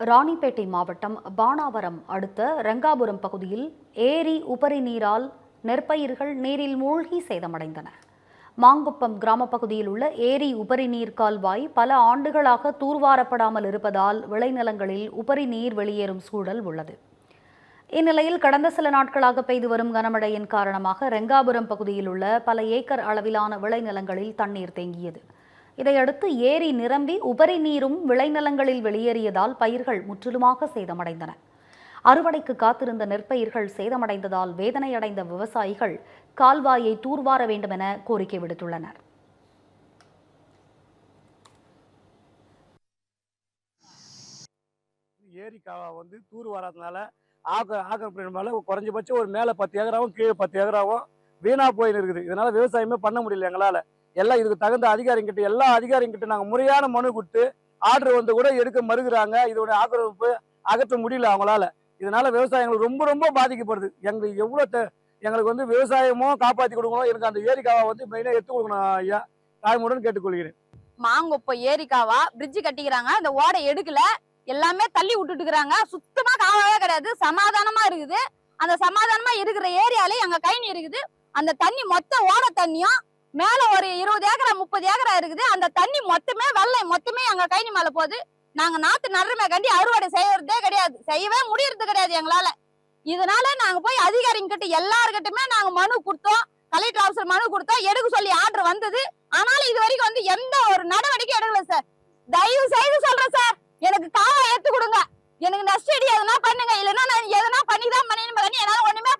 ராணிப்பேட்டை மாவட்டம் பானாவரம் அடுத்த ரங்காபுரம் பகுதியில் ஏரி உபரி நீரால் நெற்பயிர்கள் நீரில் மூழ்கி சேதமடைந்தன. மாங்குப்பம் கிராம பகுதியில் உள்ள ஏரி உபரி நீர் கால்வாய் பல ஆண்டுகளாக தூர்வாரப்படாமல் இருப்பதால் விளைநிலங்களில் உபரி நீர் வெளியேறும் சூழல் உள்ளது. இந்நிலையில் கடந்த சில நாட்களாக பெய்து வரும் கனமழையின் காரணமாக ரெங்காபுரம் பகுதியில் உள்ள பல ஏக்கர் அளவிலான விளைநிலங்களில் தண்ணீர் தேங்கியது. இதையடுத்து ஏரி நிரம்பி உபரி நீரும் விளைநிலங்களில் வெளியேறியதால் பயிர்கள் முற்றிலுமாக சேதமடைந்தன. அறுவடைக்கு காத்திருந்த நெற்பயிர்கள் சேதமடைந்ததால் வேதனையடைந்த விவசாயிகள் கால்வாயை தூர்வார வேண்டுமென கோரிக்கை விடுத்துள்ளனர். ஏரி காவா வந்து தூர் வராதனால ஆக்க ஆக்கிரமிப்பினால குறைஞ்சபட்சம் ஒரு மேலே பத்து ஏக்கராவும் கீழே பத்து ஏக்கராவும் வீணாக போயின்னு இருக்குது. இதனால விவசாயமே பண்ண முடியல எங்களால். எல்லாம் இதுக்கு தகுந்த அதிகாரிங்கிட்ட எல்லா அதிகாரிங்கிட்ட நாங்கள் முறையான மனு கொடுத்து ஆர்டர் வந்து கூட எடுக்க மறுக்கிறாங்க. இதோட ஆக்கிரமிப்பு அகற்ற முடியல அவங்களால. இதனால விவசாயங்கள் ரொம்ப ரொம்ப பாதிக்கப்படுது. எங்களுக்கு எவ்வளோ எங்களுக்கு வந்து விவசாயமும் காப்பாற்றி கொடுக்கணும். எனக்கு அந்த ஏரிக்காவை வந்து மெயினாக எடுத்து கொடுக்கணும் ஐயா. தாய்முடன் கேட்டுக்கொள்கிறேன். மாங்கொப்ப ஏரிக்காவா பிரிட்ஜ் கட்டிக்கிறாங்க. அந்த ஓடை எடுக்கல. எல்லாமே தள்ளி விட்டுட்டு இருக்கிறாங்க சுத்தமா காவாவே கிடையாது. சமாதானமா இருக்குது. அந்த சமாதானமா இருக்கிற ஏரியால எங்க கைனி இருக்குது அந்த தண்ணி மொத்த ஓட தண்ணியும் மேல ஒரு இருபது ஏக்கரா முப்பது ஏக்கரா இருக்குது. அந்த தண்ணி மொத்தமே வெள்ளை மொத்தமே எங்க கைனி மேல போகுது. நாங்க நாத்து நடுறமே கண்டி அறுவடை செய்யறதே கிடையாது. செய்யவே முடியறது கிடையாது எங்களால. இதனால நாங்க போய் அதிகாரிங்க கிட்ட எல்லாருக்கிட்டுமே நாங்க மனு கொடுத்தோம். கலெக்டர் ஆஃபீஸர் மனு கொடுத்தோம். எடுக்க சொல்லி ஆர்டர் வந்தது. ஆனாலும் இது வரைக்கும் வந்து எந்த ஒரு நடவடிக்கை எடுக்கல சார் தயவு செய்து சொல்றேன் சார் எனக்கு காவா ஏத்து கொடுங்க. எனக்கு நஷ்டடி எதுனா பண்ணுங்க. இல்லைன்னா நான் எதனா பண்ணி தான் பண்ணி பண்ணி என்னால ஒண்ணுமே